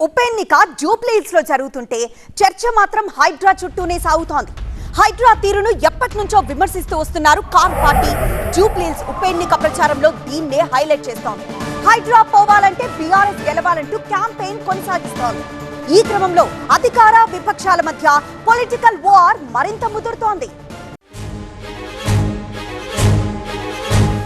ఉప ఎన్నిక జూబ్లీహిల్స్లో జరుగుతుంటే చర్చ మాత్రం హైడ్రా చుట్టూనే సాగుతోంది. హైడ్రా తీరును ఎప్పటి నుంచో విమర్శిస్తూ వస్తున్నారు కార్ పార్టీ. జూబ్లీహిల్స్ ఉప ఎన్నిక ప్రచారంలో దీన్నే హైలైట్ చేస్తోంది. హైడ్రా పోవాలంటే బీఆర్ఎస్ గెలవాలంటూ క్యాంపెయిన్ కొనసాగిస్తోంది. ఈ క్రమంలో అధికార విపక్షాల మధ్య పొలిటికల్ వార్ మరింత ముదురుతోంది.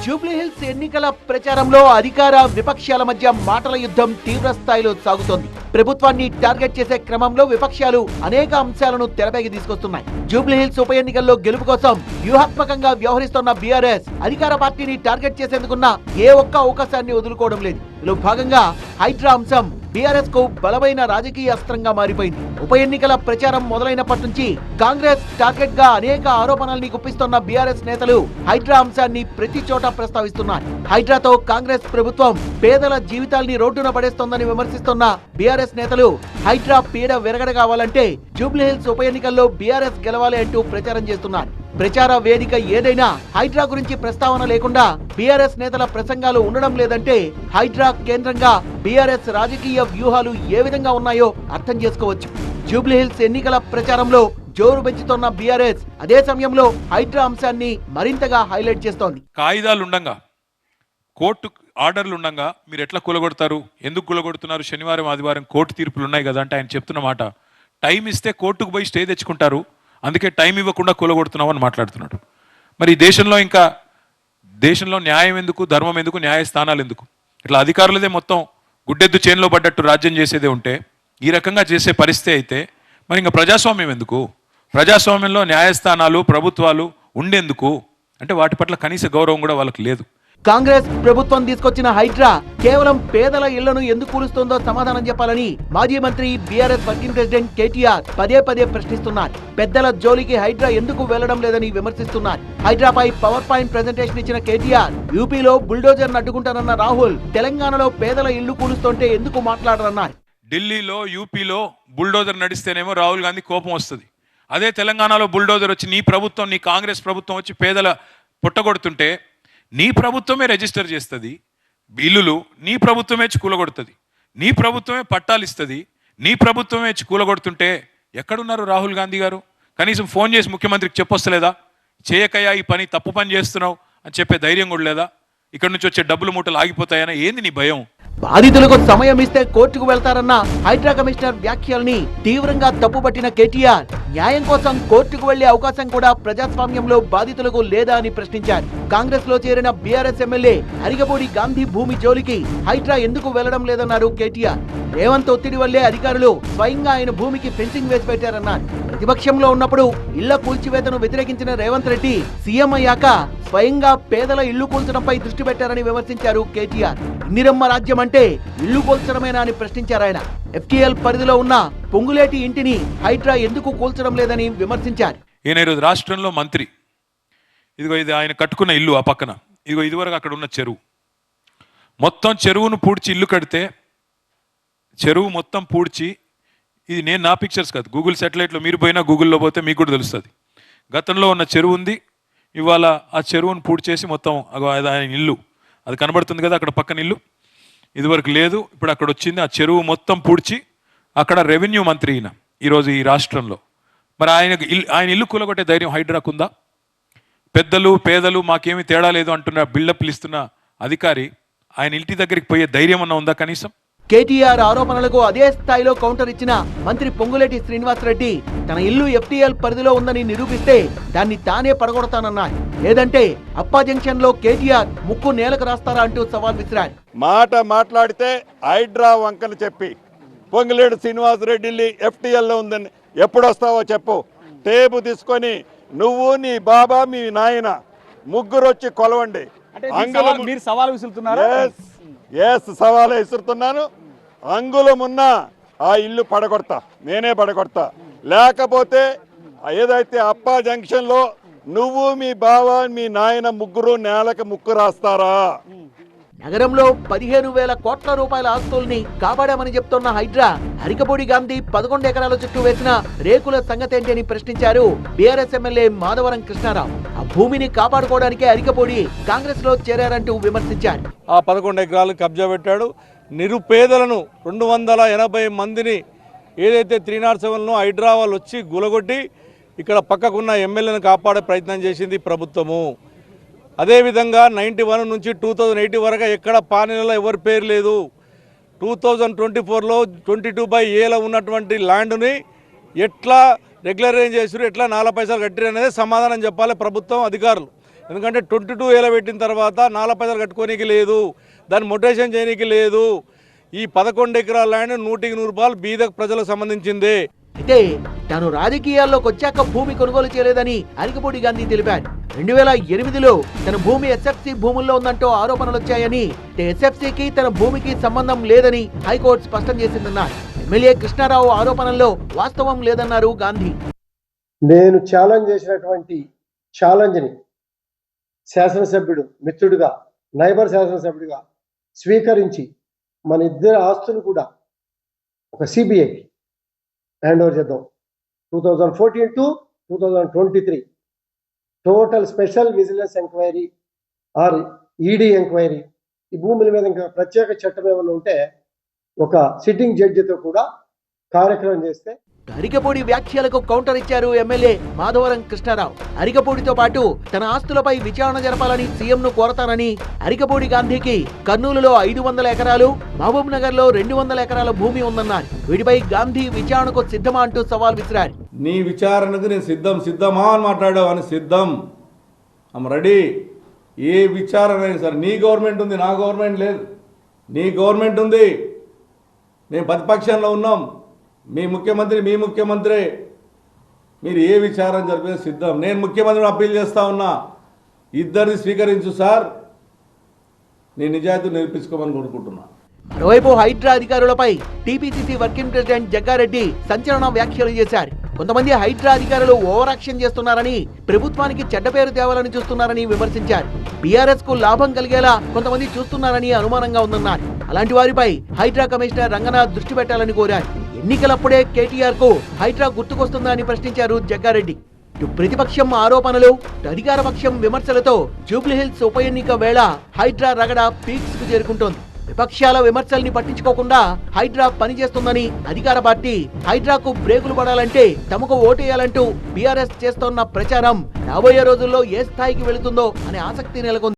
జూబ్లీహిల్స్ ఎన్నికల ప్రచారంలో అధికార విపక్షాల మధ్య మాటల యుద్ధం తీవ్ర స్థాయిలో సాగుతోంది. ప్రభుత్వాన్ని టార్గెట్ చేసే క్రమంలో విపక్షాలు అనేక అంశాలను తెరపైకి తీసుకొస్తున్నాయి. జూబ్లీహిల్స్ ఉప ఎన్నికల్లో గెలుపు కోసం వ్యూహాత్మకంగా వ్యవహరిస్తున్న బీఆర్ఎస్ అధికార పార్టీని టార్గెట్ చేసేందుకున్న ఏ ఒక్క అవకాశాన్ని వదులుకోవడం లేదు. ఇందులో భాగంగా హైడ్రా అంశం బీఆర్ఎస్కు బలమైన రాజకీయ అస్త్రంగా మారిపోయింది. ఉప ఎన్నికల ప్రచారం మొదలైనప్పటి నుంచి కాంగ్రెస్ టార్గెట్గా అనేక ఆరోపణల్ని గుప్పిస్తున్న బీఆర్ఎస్ నేతలు హైడ్రా అంశాన్ని ప్రతి చోట ప్రస్తావిస్తున్నారు హైడ్రాతో కాంగ్రెస్ ప్రభుత్వం పేదల జీవితాల్ని రోడ్డున పడేస్తోందని విమర్శిస్తున్న బీఆర్ఎస్ నేతలు హైడ్రా పీడ విరగడ కావాలంటే జూబ్లీహిల్స్ ఉప ఎన్నికల్లో బీఆర్ఎస్ గెలవాలి అంటూ ప్రచారం చేస్తున్నారు. ప్రచార వేదిక ఏదైనా హైడ్రా గురించి ప్రస్తావన లేకుండా బీఆర్ఎస్ నేతల ప్రసంగాలు ఉండడం లేదంటే హైడ్రా కేంద్రంగా బీఆర్ఎస్ రాజకీయ వ్యూహాలు ఏ విధంగా ఉన్నాయో అర్థం చేసుకోవచ్చు. జూబ్లీహిల్స్ ఎన్నికల ప్రచారంలో జోరు పెంచుతున్న బీఆర్ఎస్ అదే సమయంలో హైడ్రా అంశాన్ని మరింతగా హైలైట్ చేస్తోంది. కాయిదాలు ఉండంగా కోర్టు ఆర్డర్లు ఉండగా మీరు ఎట్లా కూలగొడతారు? ఎందుకు కూలగొడుతున్నారు? శనివారం ఆదివారం కోర్టు తీర్పులు ఉన్నాయి కదా అంటే ఆయన చెప్తున్న మాట. టైం ఇస్తే కోర్టుకు పోయి స్టే తెచ్చుకుంటారు. అందుకే టైం ఇవ్వకుండా కూలగొడుతున్నావు అని మాట్లాడుతున్నాడు. మరి ఈ దేశంలో ఇంకా దేశంలో న్యాయం ఎందుకు ధర్మం ఎందుకు న్యాయస్థానాలు ఎందుకు? ఇట్లా అధికారులదే మొత్తం గుడ్డెద్దు చేనులో పడ్డట్టు రాజ్యం చేసేదే ఉంటే ఈ రకంగా చేసే పరిస్థితి అయితే మరి ఇంకా ప్రజాస్వామ్యం ఎందుకు? ప్రజాస్వామ్యంలో న్యాయస్థానాలు ప్రభుత్వాలు ఉండేందుకు? అంటే వాటి పట్ల కనీస గౌరవం కూడా వాళ్ళకి లేదు. కాంగ్రెస్ ప్రభుత్వం తీసుకొచ్చిన హైడ్రా కేవలం పేదల ఇళ్ళను ఎందుకు కూలుస్తుందో సమాధానం చెప్పాలని మాజీ మంత్రి బీఆర్ఎస్ వర్కింగ్ ప్రెసిడెంట్ కేటీఆర్ పదే పదే ప్రశ్నిస్తున్నారు. పెద్దల జోలికి హైడ్రా ఎందుకు వెళ్ళడం లేదని విమర్శిస్తున్నారు. హైడ్రాపై పవర్ పాయింట్ ప్రెజెంటేషన్ ఇచ్చిన కేటీఆర్ యూపీలో బుల్డోజర్ అడ్డుకుంటారన్న రాహుల్ తెలంగాణలో పేదల ఇళ్ళు కూలుస్తుంటే ఎందుకు మాట్లాడరన్నారు? ఢిల్లీలో యూపీలో బుల్డోజర్ నడిస్తేనేమో రాహుల్ గాంధీ కోపం వస్తుంది. అదే తెలంగాణలో బుల్డోజర్ వచ్చి నీ ప్రభుత్వం నీ కాంగ్రెస్ ప్రభుత్వం వచ్చి పేదల పుట్టగొడుతుంటే నీ ప్రభుత్వమే రిజిస్టర్ చేస్తుంది బిల్లులు నీ ప్రభుత్వమే వచ్చి కూలగొడుతుంది నీ ప్రభుత్వమే పట్టాలు ఇస్తుంది నీ ప్రభుత్వమే వచ్చి కూలగొడుతుంటే ఎక్కడున్నారు రాహుల్ గాంధీ గారు? కనీసం ఫోన్ చేసి ముఖ్యమంత్రికి చెప్పొస్తలేదా? చేయకయ్యా ఈ పని తప్పు పని చేస్తున్నావు అని చెప్పే ధైర్యం కూడా లేదా? ఇక్కడ నుంచి వచ్చే డబ్బులు మూటలు ఆగిపోతాయని ఏంది నీ భయం? బాధితులకు సమయం ఇస్తే కోర్టుకు వెళ్తారన్న హైడ్రా కమిషనర్ వ్యాఖ్యల్ని తీవ్రంగా తప్పుపట్టిన కేటీఆర్. న్యాయం కోసం కోర్టుకు వెళ్ళే అవకాశం కూడా ప్రజాస్వామ్యంలో బాధితులకు లేదా అని ప్రశ్నించారు. కాంగ్రెస్లో చేరిన బీఆర్ఎస్ ఎమ్మెల్యే అరిగబూడి గాంధీ భూమి జోలికి హైడ్రా ఎందుకు వెళ్ళడం లేదన్నారు కేటీఆర్. రేవంత్ ఒత్తిడి వల్లే అధికారులు స్వయంగా ఆయన భూమికి ఫెన్సింగ్ వేసి పెట్టారన్నారు. ప్రతిపక్షంలో ఉన్నప్పుడు ఇళ్ళ కూల్చివేతను వ్యతిరేకించిన రేవంత్ రెడ్డి సీఎం అయ్యాక స్వయంగా పేదల ఇల్లు కూల్చడంపై దృష్టి పెట్టారని విమర్శించారు కేటీఆర్. ఇందిరమ్మ రాజ్యం అంటే ఇల్లు కూల్చడమేనా అని ప్రశ్నించారు ఆయన. ఎఫ్టీఎల్ పరిధిలో ఉన్న పొంగులేటి ఇంటిని హైడ్రా ఎందుకు కూల్చడం లేదని విమర్శించారు. ఈయన ఈరోజు రాష్ట్రంలో మంత్రి. ఇదిగో ఇది ఆయన కట్టుకున్న ఇల్లు ఆ పక్కన. ఇదిగో ఇదివరకు అక్కడ ఉన్న చెరువు. మొత్తం చెరువును పూడ్చి ఇల్లు కడితే చెరువు మొత్తం పూడ్చి ఇది నేను నా పిక్చర్స్ కాదు. గూగుల్ సెటిలైట్లో మీరు పోయినా గూగుల్లో పోతే మీకు కూడా తెలుస్తుంది. గతంలో ఉన్న చెరువు ఉంది. ఇవాళ ఆ చెరువును పూడ్చేసి మొత్తం అగో అది ఆయన ఇల్లు. అది కనబడుతుంది కదా అక్కడ పక్కన ఇల్లు. ఇదివరకు లేదు. ఇప్పుడు అక్కడ వచ్చింది. ఆ చెరువు మొత్తం పూడ్చి అక్కడ రెవెన్యూ మంత్రి ఈయన ఈరోజు ఈ రాష్ట్రంలో. మరి ఆయన ఆయన ఇల్లు కూలగొట్టే ధైర్యం హైడ్రాకు ఉందా? పెద్దలు పేదలు మాకేమీ తేడా లేదు అంటున్న బిల్డప్లు ఇస్తున్న అధికారి ఆయన ఇంటి దగ్గరికి పోయే ధైర్యం అన్న ఉందా కనీసం? కేటీఆర్ ఆరోపణలకు అదే స్థాయిలో కౌంటర్ ఇచ్చిన మంత్రి పొంగులేటి శ్రీనివాసరెడ్డి తన ఇల్లు ఎఫ్టీఎల్ పరిధిలో ఉందని నిరూపిస్తే దాన్ని తానే పడగొడతానన్నారు లేదంటే అప్పా జంక్షన్లో కేటీఆర్ ముక్కు నేలకు రాస్తారా అంటూ సవాల్ విసిరారు మాట మాట్లాడితే హైడ్రా వంకలు చెప్పి పొంగిలేడు శ్రీనివాసరెడ్డి ఎఫ్టీఎల్లో ఉందని ఎప్పుడు వస్తావో చెప్పు. టేపు తీసుకొని నువ్వు నీ బాబా మీ నాయన ముగ్గురు వచ్చి కొలవండి. అంటే మీరు సవాల్- మీరు సవాల్ విసురుతున్నారు? ఎస్ ఎస్ సవాల్ విసురుతున్నాను. అంగుళమున్న ఆ ఇల్లు పడగొడతా. నేనే పడగొడతా. లేకపోతే ఏదైతే అప్పా జంక్షన్లో నువ్వు మీ బావ మీ నాయన ముగ్గురు నేలకు ముక్కు రాస్తారా? నగరంలో పదిహేను వేల కోట్ల రూపాయల ఆస్తుల్ని కాపాడామని చెప్తున్న హైడ్రా హరికపూడి గాంధీ పదకొండు ఎకరాల చుట్టూ వేసిన రేకుల సంగతేంటి అని ప్రశ్నించారు బీఆర్ఎస్ ఎమ్మెల్యే మాధవరం కృష్ణారావు. ఆ భూమిని కాపాడుకోవడానికే అరికపూడి కాంగ్రెస్లో చేరారంటూ విమర్శించారు. ఆ పదకొండు ఎకరాలు కబ్జా పెట్టాడు. నిరుపేదలను రెండు వందల ఎనభై మందిని ఏదైతే త్రీ నాట్ సెవెన్లో హైడ్రా వాళ్ళు వచ్చి గులగొట్టి ఇక్కడ పక్కకున్న ఎమ్మెల్యేలను కాపాడే ప్రయత్నం చేసింది ప్రభుత్వము. అదేవిధంగా నైంటీ వన్ నుంచి టూ థౌజండ్ ఎయిటీ వరకు ఎక్కడ పానీలలో ఎవరి పేరు లేదు. టూ థౌజండ్ ట్వంటీ ఫోర్లో ట్వంటీ టూ బై ఏలో ఉన్నటువంటి ల్యాండ్ని ఎట్లా రెగ్యులరైజ్ చేసారు ఎట్లా నాలుగు పైసలు కట్టిరు అనేది సమాధానం చెప్పాలి ప్రభుత్వం అధికారులు. ఎందుకంటే ట్వంటీ టూ ఏలో పెట్టిన తర్వాత నాలుగు పైసలు కట్టుకోనికి లేదు. దాన్ని మొటేషన్ చేయడానికి లేదు. ఈ పదకొండు ఎకరాల ల్యాండ్ నూటికి నూరు రూపాయలు బీద ప్రజలకు సంబంధించిందే. అయితే తాను రాజకీయాల్లోకి వచ్చాక భూమి కొనుగోలు చేయలేదని అరికపూడి గాంధీ తెలిపారు. రెండు వేల ఎనిమిదిలో తన భూమి ఎస్ఎఫ్సి భూముల్లో ఉందంటూ ఆరోపణలు వచ్చాయని ఎస్ఎఫ్సికి తన భూమికి సంబంధం లేదని హైకోర్టు స్పష్టం చేసిందన్నారు. ఎమ్మెల్యే కృష్ణారావు ఆరోపణల్లో వాస్తవం లేదన్నారు గాంధీ. నేను ఛాలెంజ్ చేసినటువంటి ఛాలెంజ్ని శాసనసభ్యుడు మిత్రుడిగా నైబర్ శాసనసభ్యుడిగా స్వీకరించి మన ఇద్దరి ఆస్తులు కూడా ఒక సిబిఐకి హ్యాండ్ ఓవర్ చేద్దాం. Two thousand fourteen to two thousand twenty three total special vigilance enquiry or ED enquiry ఈ భూముల మీద ఇంకా ప్రత్యేక చట్టం ఏమైనా ఉంటే ఒక సిట్టింగ్ జడ్జితో కూడా కార్యక్రమం చేస్తే అరికపూడి వ్యాఖ్యలకు కౌంటర్ ఇచ్చారు ఎమ్మెల్యే మాధవరం కృష్ణారావు. అరికపూడితో పాటు తన ఆస్తులపై విచారణ జరపాలని సీఎంను కోరతానని అరికపూడి గాంధీకి కర్నూలులో ఐదు వందల ఎకరాలు మహబూబ్ నగర్లో రెండు వందల ఎకరాల భూమి ఉందన్నారు. వీటిపై గాంధీ విచారణకు సిద్ధమా అంటూ సవాల్ విసిరారు. నీ విచారణకు నేను సిద్ధం సిద్ధమా అని మాట్లాడావు అని సిద్ధం. I'm ready. ఏ విచారణ అయినా సరే నీ గవర్నమెంట్ ఉంది నా గవర్నమెంట్ లేదు. నీ గవర్నమెంట్ ఉంది. నేను ప్రతిపక్షంలో ఉన్నాం. మీ ముఖ్యమంత్రి మీ ముఖ్యమంత్రి. మీరు ఏ విచారం జరిపితే సిద్ధం. నేను ముఖ్యమంత్రిని అప్పీల్ చేస్తా ఉన్నా. ఇద్దరిని స్వీకరించు సార్. నేను నిజాయితీ నిరూపించుకోమని కోరుకుంటున్నా. మరోవైపు హైడ్రా అధికారులపై టీపీసీసీ వర్కింగ్ ప్రెసిడెంట్ జగ్గారెడ్డి సంచలన వ్యాఖ్యలు చేశారు. కొంతమంది హైడ్రా అధికారులు ఓవర్ యాక్షన్ చేస్తున్నారని ప్రభుత్వానికి చెడ్డ పేరు తేవాలని చూస్తున్నారని విమర్శించారు. బీఆర్ఎస్కు లాభం కలిగేలా కొంతమంది చూస్తున్నారని అనుమానంగా ఉందన్నారు. అలాంటి వారిపై హైడ్రా కమిషనర్ రంగనాథ్ దృష్టి పెట్టాలని కోరారు. ఎన్నికలప్పుడే కేటీఆర్కు హైడ్రా గుర్తుకొస్తుందా అని ప్రశ్నించారు జగ్గారెడ్డి. ప్రతిపక్షం ఆరోపణలు అధికారపక్షం విమర్శలతో జూబ్లీహిల్స్ ఉప ఎన్నిక వేళ హైడ్రా రగడ పీక్స్కు చేరుకుంటోంది. విపక్షాల విమర్శల్ని పట్టించుకోకుండా హైడ్రా పనిచేస్తుందని అధికార పార్టీ హైడ్రాకు బ్రేకులు పడాలంటే తమకు ఓటేయాలంటూ బీఆర్ఎస్ చేస్తోన్న ప్రచారం రాబోయే రోజుల్లో ఏ స్థాయికి వెళుతుందో అనే ఆసక్తి నెలకొంది.